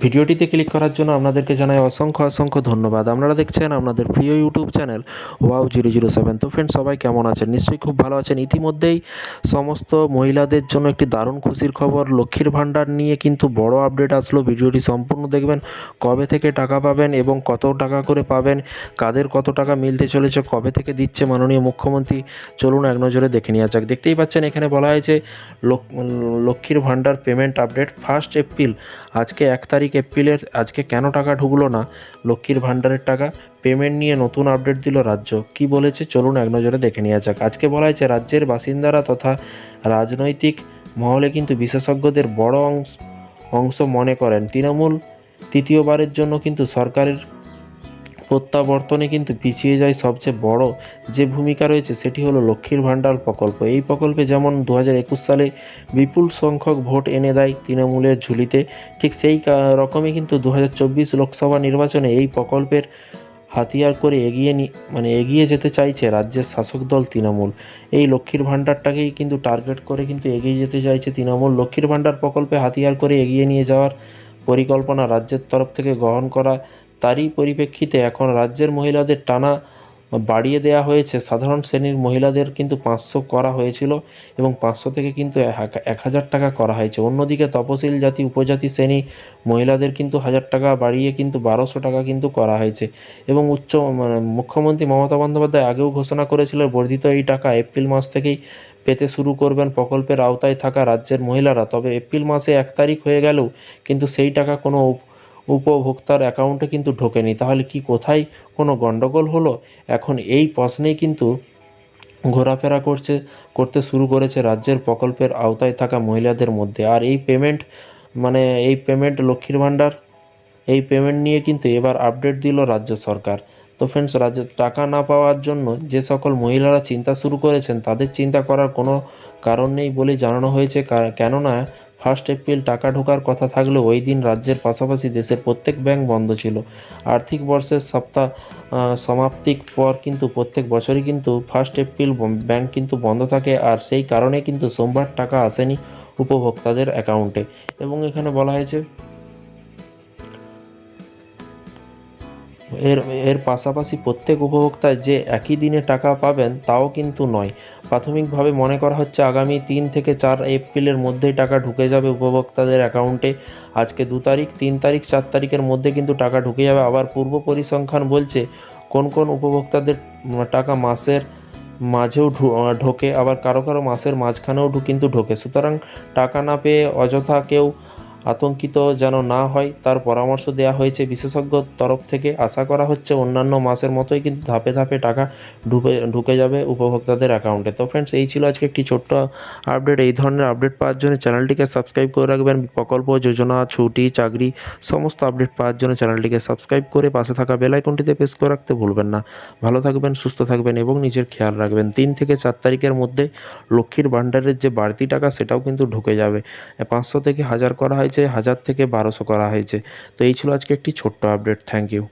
ভিডিওটিতে ক্লিক করার জন্য আপনাদেরকে জানাই অসংখ্য অসংখ্য ধন্যবাদ। আপনারা দেখছেন আপনাদের প্রিয় YouTube channel wow zero zero seven. তো ফ্রেন্ড সবাই কেমন আছেন? নিশ্চয়ই খুব ভালো আছেন। ইতিমধ্যেই সমস্ত মহিলাদের জন্য একটি দারুণ খুশির খবর, লক্ষ্মীর ভাণ্ডার নিয়ে কিন্তু বড় আপডেট আসলো। ভিডিওটি সম্পূর্ণ দেখবেন, কবে থেকে টাকা পাবেন এবং কত টাকা করে পাবেন, কাদের কত টাকা মিলতে চলেছে, কবে থেকে দিচ্ছে মাননীয় মুখ্যমন্ত্রী, চলুন এক নজরে দেখে নেওয়া যাক। দেখতেই পাচ্ছেন, এখানে বলা হয়েছে লক- লক্ষ্মীর ভাণ্ডার পেমেন্ট আপডেট ফার্স্ট এপ্রিল আজকে এক তারিখ এপ্রিলের, আজকে কেন টাকা ঢুকলো না? লক্ষ্মীর ভাণ্ডারের টাকা, পেমেন্ট নিয়ে নতুন আপডেট দিল রাজ্য। কি বলেছে? চলুন এক নজরে দেখে নেওয়া যাক। আজকে বলা হয়েছে, রাজ্যের বাসিন্দারা তথা রাজনৈতিক মহলে কিন্তু বিশেষজ্ঞদের বড় অংশ অংশ মনে করেন। তৃণমূল তৃতীয়বারের জন্য কিন্তু সরকারের প্রত্যাবর্তনে কিন্তু পিছিয়ে যায় সবচেয়ে বড় যে ভূমিকা রয়েছে সেটি হলো লক্ষ্মীর ভাণ্ডার প্রকল্প। এই প্রকল্পে যেমন দু হাজার একুশ সালে বিপুল সংখ্যক ভোট এনে দেয় তৃণমূলের ঝুলিতে, ঠিক সেই রকমই কিন্তু দু হাজার চব্বিশ লোকসভা নির্বাচনে এই প্রকল্পের হাতিয়ার করে এগিয়ে মানে এগিয়ে যেতে চাইছে রাজ্যের শাসক দল তৃণমূল। এই লক্ষ্মীর ভাণ্ডারটাকেই কিন্তু টার্গেট করে কিন্তু এগিয়ে যেতে চাইছে তৃণমূল। লক্ষ্মীর ভাণ্ডার প্রকল্পে হাতিয়ার করে এগিয়ে নিয়ে যাওয়ার পরিকল্পনা রাজ্যের তরফ থেকে গ্রহণ করা তারই পরিপ্রেক্ষিতে এখন রাজ্যের মহিলাদের টানা বাড়িয়ে দেওয়া হয়েছে। সাধারণ শ্রেণির মহিলাদের কিন্তু পাঁচশো করা হয়েছিল এবং পাঁচশো থেকে কিন্তু এক- হাজার টাকা করা হয়েছে। অন্যদিকে তপশিল জাতি, উপজাতি শ্রেণি মহিলাদের কিন্তু হাজার টাকা বাড়িয়ে কিন্তু বারোশো টাকা কিন্তু করা হয়েছে এবং উচ্চ মানে মুখ্যমন্ত্রী মমতা বন্দ্যোপাধ্যায় আগেও ঘোষণা করেছিলেন, বর্ধিত এই টাকা এপ্রিল মাস থেকেই পেতে শুরু করবেন প্রকল্পের আওতায় থাকা রাজ্যের মহিলারা। তবে এপ্রিল মাসে এক তারিখ হয়ে গেলেও কিন্তু সেই টাকা কোনো উপভোক্তার অ্যাকাউন্টে কিন্তু ঢোকেনি। তাহলে কি কোথায় কোনো গণ্ডগোল হলো? এখন এই প্রশ্নেই কিন্তু ঘোরাফেরা করছে, করতে শুরু করেছে রাজ্যের প্রকল্পের আওতায় থাকা মহিলাদের মধ্যে। আর এই পেমেন্ট মানে এই পেমেন্ট লক্ষ্মীর ভাণ্ডার, এই পেমেন্ট নিয়ে কিন্তু এবার আপডেট দিল রাজ্য সরকার। তো ফ্রেন্ডস রাজ্য টাকা না পাওয়ার জন্য যে সকল মহিলারা চিন্তা শুরু করেছেন, তাদের চিন্তা করার কোনো কারণ নেই বলে জানানো হয়েছে। কেননা ফার্স্ট এপ্রিল টাকা ঢোকার কথা থাকলেও ওই দিন রাজ্যের পাশাপাশি দেশের প্রত্যেক ব্যাংক বন্ধ ছিল। আর্থিক বর্ষের সপ্তাহ সমাপ্তির পর কিন্তু প্রত্যেক বছরই কিন্তু ফার্স্ট এপ্রিল ব্যাংক কিন্তু বন্ধ থাকে আর সেই কারণে কিন্তু সোমবার টাকা আসেনি উপভোক্তাদের অ্যাকাউন্টে। এবং এখানে বলা হয়েছে এর এর পাশাপাশি প্রত্যেক উপভোক্তা যে একই দিনে টাকা পাবেন তাও কিন্তু নয়। প্রাথমিকভাবে মনে করা হচ্ছে আগামী তিন থেকে চার এপ্রিলের মধ্যেই টাকা ঢুকে যাবে উপভোক্তাদের অ্যাকাউন্টে। আজকে দু তারিখ, তিন তারিখ, চার তারিখের মধ্যে কিন্তু টাকা ঢুকে যাবে। আবার পূর্ব পরিসংখ্যান বলছে, কোন কোন উপভোক্তাদের টাকা মাসের মাঝেও ঢোকে, আবার কারও কারও মাসের মাঝখানেও কিন্তু ঢোকে। সুতরাং টাকা না পেয়ে অযথা কেউ আতঙ্কিত যেন না হয়, তার পরামর্শ দেওয়া হয়েছে বিশেষজ্ঞ তরফ থেকে। আশা করা হচ্ছে অন্যান্য মাসের মতোই কিন্তু ধাপে ধাপে টাকা ঢুকে ঢুকে যাবে উপভোক্তাদের অ্যাকাউন্টে তো ফ্রেন্ডস এই ছিল আজকে একটি ছোট্ট আপডেট এই ধরনের আপডেট পাওয়ার জন্য চ্যানেলটিকে সাবস্ক্রাইব করে রাখবেন। প্রকল্প যোজনা, ছুটি, চাকরি, সমস্ত আপডেট পাওয়ার জন্য চ্যানেলটিকে সাবস্ক্রাইব করে পাশে থাকা বেল আইকনটিতে প্রেস করে রাখতে ভুলবেন না। ভালো থাকবেন, সুস্থ থাকবেন এবং নিজের খেয়াল রাখবেন। তিন থেকে চার তারিখের মধ্যে লক্ষ্মীর ভাণ্ডারের যে বাড়তি টাকা, সেটাও কিন্তু ঢুকে যাবে। পাঁচশো থেকে হাজার করা হয়েছে। হাজার থেকে বারোশো করা হয়েছে। তো এই ছিল আজকে একটি ছোট্ট আপডেট থ্যাংক ইউ